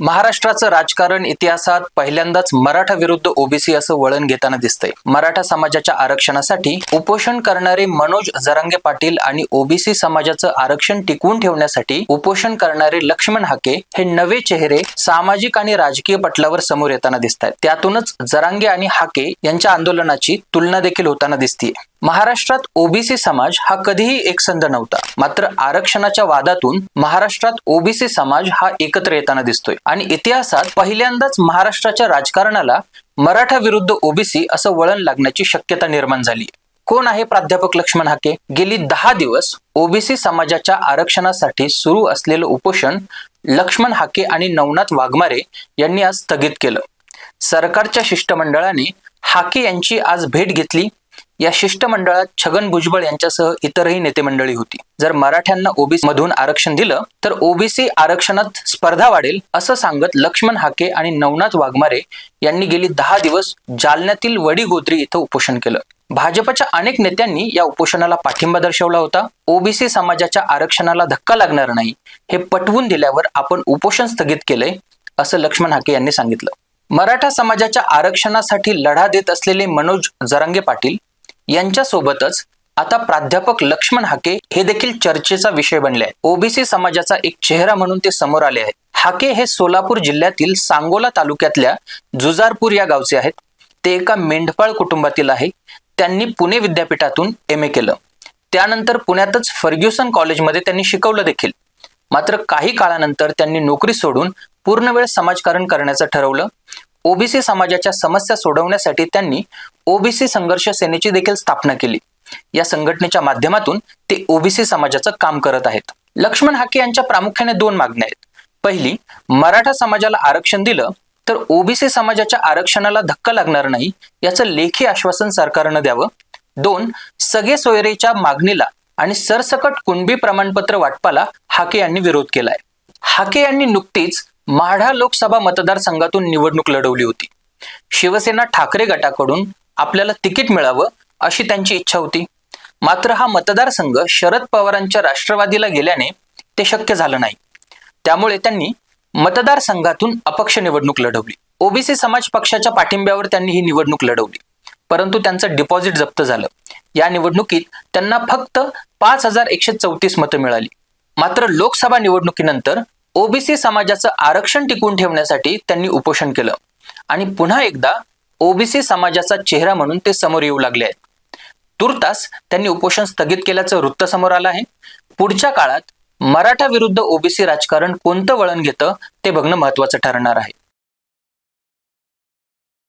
महाराष्ट्राचं राजकारण इतिहासात पहिल्यांदाच मराठा विरुद्ध ओबीसी असं वळण घेताना दिसतंय. मराठा समाजाच्या आरक्षणासाठी उपोषण करणारे मनोज जरांगे पाटील आणि ओबीसी समाजाचं आरक्षण टिकवून ठेवण्यासाठी उपोषण करणारे लक्ष्मण हाके हे नवे चेहरे सामाजिक आणि राजकीय पटलावर समोर येताना दिसत आहेत त्यातूनच जरांगे आणि हाके यांच्या आंदोलनाची तुलना देखील होताना दिसतीये. महाराष्ट्रात ओबीसी समाज हा कधीही एकसंध नव्हता. मात्र आरक्षणाच्या वादातून महाराष्ट्रात ओबीसी समाज हा एकत्र येताना दिसतोय. आणि इतिहासात पहिल्यांदाच महाराष्ट्राच्या राजकारणाला मराठा विरुद्ध ओबीसी असं वळण लागण्याची शक्यता निर्माण झाली कोण आहे प्राध्यापक लक्ष्मण हाके? गेली दहा दिवस ओबीसी समाजाच्या आरक्षणासाठी सुरू असलेलं उपोषण लक्ष्मण हाके आणि नवनाथ वाघमारे यांनी आज स्थगित केलं. सरकारच्या शिष्टमंडळाने हाके यांची आज भेट घेतली या शिष्टमंडळात छगन भुजबळ यांच्यासह इतरही नेते मंडळी होती. जर मराठ्यांना ओबीसी मधून आरक्षण दिलं तर ओबीसी आरक्षणात स्पर्धा वाढेल असं सांगत लक्ष्मण हाके आणि नवनाथ वाघमारे यांनी गेली दहा दिवस जालन्यातील वडीगोद्री इथं उपोषण केलं. भाजपच्या अनेक नेत्यांनी या उपोषणाला पाठिंबा दर्शवला होता. ओबीसी समाजाच्या आरक्षणाला धक्का लागणार नाही हे पटवून दिल्यावर आपण उपोषण स्थगित केलंय असं लक्ष्मण हाके यांनी सांगितलं. मराठा समाजाच्या आरक्षणासाठी लढा देत असलेले मनोज जरांगे पाटील यांच्यासोबतच आता प्राध्यापक लक्ष्मण हाके हे देखील चर्चेचा विषय बनले आहे ओबीसी समाजाचा एक चेहरा म्हणून ते समोर आले आहेत. हाके हे सोलापूर जिल्ह्यातील सांगोला तालुक्यातल्या जुजारपूर या गावचे आहेत. ते एका मेंढपाळ कुटुंबातील आहे. त्यांनी पुणे विद्यापीठातून एम ए केलं. त्यानंतर पुण्यातच फर्ग्युसन कॉलेजमध्ये त्यांनी शिकवलं देखील. मात्र काही काळानंतर त्यांनी नोकरी सोडून पूर्ण वेळ समाजकारण करण्याचं ठरवलं. ओबीसी समाजाच्या समस्या सोडवण्यासाठी त्यांनी ओबीसी संघर्ष सेनेची देखील स्थापना केली. या संघटनेच्या माध्यमातून ते ओबीसी समाजाचं काम करत आहेत. लक्ष्मण हाके यांच्या प्रामुख्याने दोन मागण्या आहेत. पहिली मराठा समाजाला आरक्षण दिलं तर ओबीसी समाजाच्या आरक्षणाला धक्का लागणार नाही याचं लेखी आश्वासन सरकारनं द्यावं. दोन सगळे सोयरेच्या मागणीला आणि सरसकट कुणबी प्रमाणपत्र वाटपाला हाके यांनी विरोध केलाय. हाके यांनी नुकतीच माढा लोकसभा मतदारसंघातून निवडणूक लढवली होती. शिवसेना ठाकरे गटाकडून आपल्याला तिकीट मिळावं अशी त्यांची इच्छा होती. मात्र हा मतदारसंघ शरद पवारांच्या राष्ट्रवादीला गेल्याने ते शक्य झालं नाही. त्यामुळे त्यांनी मतदारसंघातून अपक्ष निवडणूक लढवली. ओबीसी समाज पक्षाच्या पाठिंब्यावर त्यांनी ही निवडणूक लढवली. परंतु त्यांचं डिपॉझिट जप्त झालं. या निवडणुकीत त्यांना फक्त पाच हजार एकशे चौतीस मतं मिळाली. मात्र लोकसभा निवडणुकीनंतर ओबीसी समाजाचं आरक्षण टिकवून ठेवण्यासाठी त्यांनी उपोषण केलं. आणि पुन्हा एकदा ओबीसी समाजाचा चेहरा म्हणून ते समोर येऊ लागले आहेत. तुर्तास त्यांनी उपोषण स्थगित केल्याचं वृत्त समोर आलं आहे. पुढच्या काळात मराठा विरुद्ध ओबीसी राजकारण कोणतं वळण घेतं ते बघणं महत्वाचं ठरणार आहे.